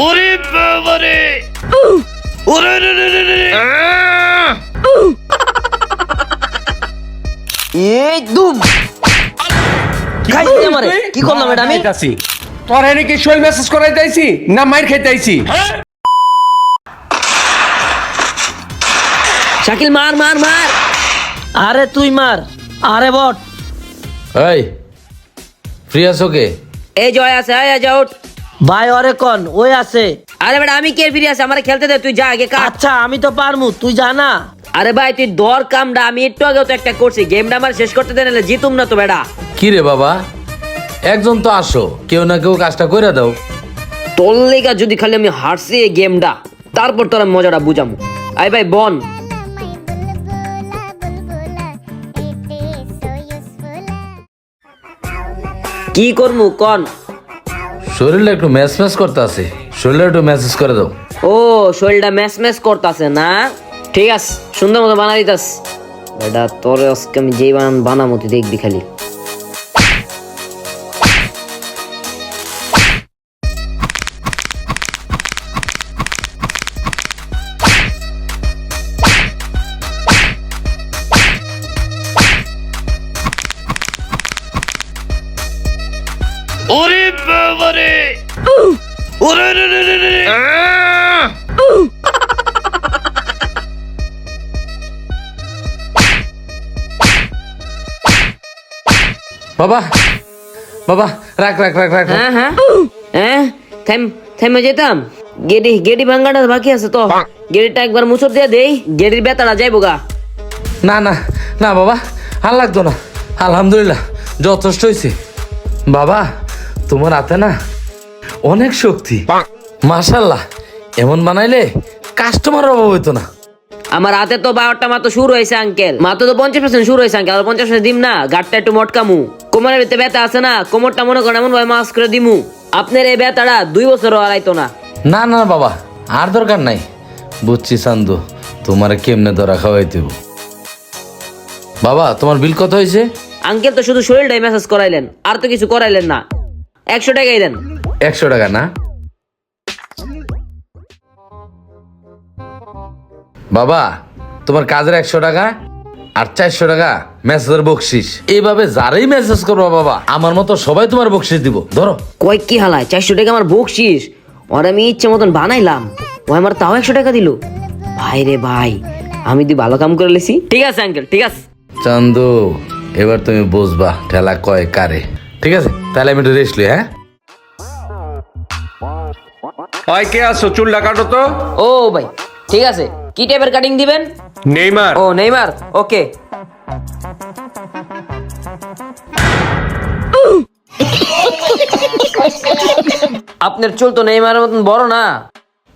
ওরে বাবারে ওরে রে রে রে রে এই দুম খাইছি আমারে? কি করলাম এটা আমি? খাইতাছি। তোর এনে কি শৈল মেসেজ করাই দিয়েছি না মাইর খাইতাইছি শাকিল মার মার মার। আরে তুই মার। আরে বট। এই ফ্রি আছো কে? এই জয় আছে আয় ভাই অরে কন? ওই আছে। আরে বেটা আমি কে ফিরে আছে আমারে খেলতে দে তুই যা আগে কাট। আচ্ছা আমি তো পারমু তুই জানা আরে ভাই তুই দর কামটা আমি একটু আগেও তো একটা করছি। গেমটা আমার শেষ করতে দেন নাহলে জিতুম না তো বেটা। কি রে বাবা? একজন তো আসো কেউ না কেউ কাজটা করে দাও। তোর লেগা যদি খালি আমি হারছি এই গেমটা তারপর তোর আমি মজাটা বুঝামু। আই ভাই বন। কি করমু কন? শরীরে একটু ম্যাচ ম্যাচ করতে আছে শরীরে একটু মেসেজ করে দাও। ও, শরীরটা ম্যাচ ম্যাচ করতেছে না? ঠিক আছে, সুন্দর মতো বানা দিতাস। এটা তোর আজকে আমি যেই বানান বানামো তুই দেখবি খালি। ওরে বাবারে ওরে রে রে রে রে বাবা বাবা রাখ রাখ রাখ রাখ। হ্যাঁ হ্যাঁ। হ্যাঁ থাম থামে যেতাম। গেডি গেডি ভাঙ্গাটা বাকি আছে তো। গেডিটা একবার মুসর দিয়ে দেই গেডির বেতাটা যাইবো গা। না না না বাবা আর লাগতো না। আলহামদুলিল্লাহ যথেষ্ট হয়েছে বাবা তোমার হাতে না অনেক শক্তি। মাশাল্লাহ এমন বানাইলে কাস্টমার অভাব হইতো না। আমার হাতে তো বারোটা মাত্র শুরু হয়েছে আঙ্কেল মাত্র তো পঞ্চাশ পার্সেন্ট শুরু হয়েছে আঙ্কেল আর পঞ্চাশ পার্সেন্ট দিম না গাটটা একটু মটকামু। কোমরের ভিতরে ব্যথা আছে না কোমরটা মনে করেন এমন ভাবে মাস করে দিমু। আপনার এই ব্যথাটা দুই বছর হারাইতো না। না না বাবা আর দরকার নাই। বুঝছি চান্দু তোমার কেমনে ধরা খাওয়াই দেব বাবা তোমার বিল কত হয়েছে? আঙ্কেল তো শুধু শরীরটাই মেসেজ করাইলেন আর তো কিছু করাইলেন না। একশো টাকাই দেন। একশো টাকা না? বাবা তোমার কাজের একশো টাকা আর চারশো টাকা মেসেজের বকশিস। এইভাবে যারাই মেসেজ করব বাবা আমার মতো সবাই তোমার বকশিস দিব। ধরো। কয় কি হালায় চারশো টাকা আমার বকশিস। ওর আমি ইচ্ছে মতন বানাইলাম। ও আমার তাও একশো টাকা দিল। ভাই রে ভাই আমি তুই ভালো কাম করে লেছি। ঠিক আছে আঙ্কেল ঠিক আছে। চান্দু এবার তুমি বুঝবা ঠেলা কয় কারে। ঠিক আছে? তাহলে আমি একটু রেস্ট লই হ্যাঁ? হয় কে আসো চুলটা কাটো তো। ও ভাই ঠিক আছে। কি টাইপের কাটিং দিবেন? নেইমার। ও নেইমার ওকে। আপনার চুল তো নেইমারের মতন বড় না।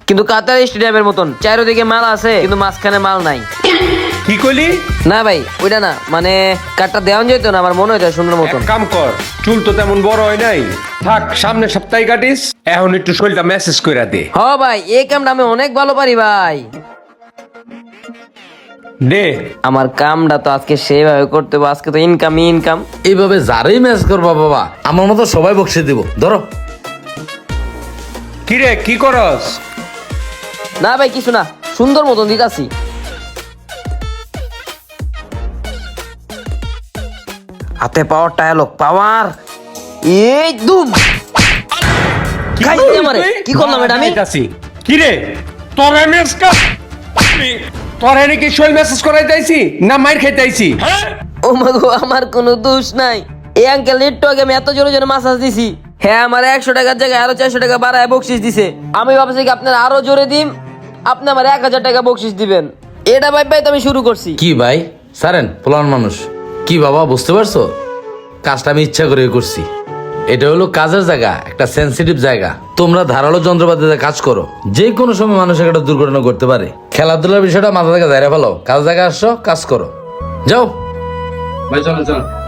কিন্তু কাতার স্টেডিয়ামের মতন। চারিদিকে মাল আছে কিন্তু মাঝখানে মাল নাই। কি কইলি? না ভাই ওইটা না। মানে কাটটা দেওয়া যেত না আমার মনে হইতো সুন্দর মতন। কাম কর চুল তো তেমন বড় হয় নাই। থাক সামনে সপ্তাহে কাটিস এখন একটু শৈলটা মেসেজ কইরা দে। হ ভাই এই কামটা আমি অনেক ভালো পারি ভাই। দে। আমার কামটা তো আজকে সেভাবে করতে হবে আজকে তো ইনকাম ইনকাম এইভাবে যারাই ম্যাচ করবা বাবা আমার মতো সবাই বকশিস দিব। ধরো। কি রে কি করস? না ভাই কিছু না সুন্দর মতন দিতাছি। হাতে পাওয়ারটা এলো পাওয়ার এই দুম খাইছি আমারে? কি করলাম এটা আমি। কি রে তোর এমএস কা তোর এনে কি শৈল মেসেজ করাই দিয়েছি না মাইর খাইতাইছি ও মাগো আমার কোনো দোষ নাই। এই আঙ্কেল একটু আগে আমি এত জোরে জোরে মাসাজ দিছি। হ্যাঁ আমার একশো টাকার জায়গায় আরও চারশো টাকা বাড়ায় বকশিস দিছে। আমি ভাবছি কি আপনার আরও জোরে দিম? আপনি আমার এক হাজার টাকা বকশিস দিবেন। এটা ভাই ভাই তো আমি শুরু করছি। কি ভাই? সারেন পোলান মানুষ। কি বাবা, বুঝতে পারছ? কাজটা আমি ইচ্ছা করে করছি। এটা হলো কাজের জায়গা, একটা সেন্সিটিভ জায়গা। তোমরা ধারালো যন্ত্রপাতিতে কাজ করো। যে কোনো সময় মানুষ একটা দুর্ঘটনা করতে পারে। খেলাধুলার বিষয়টা মাথা থেকে দাঁড়িয়ে ফেলো। কাজ জায়গা আসছো, কাজ করো। যাও। ভাই, চলো চলো।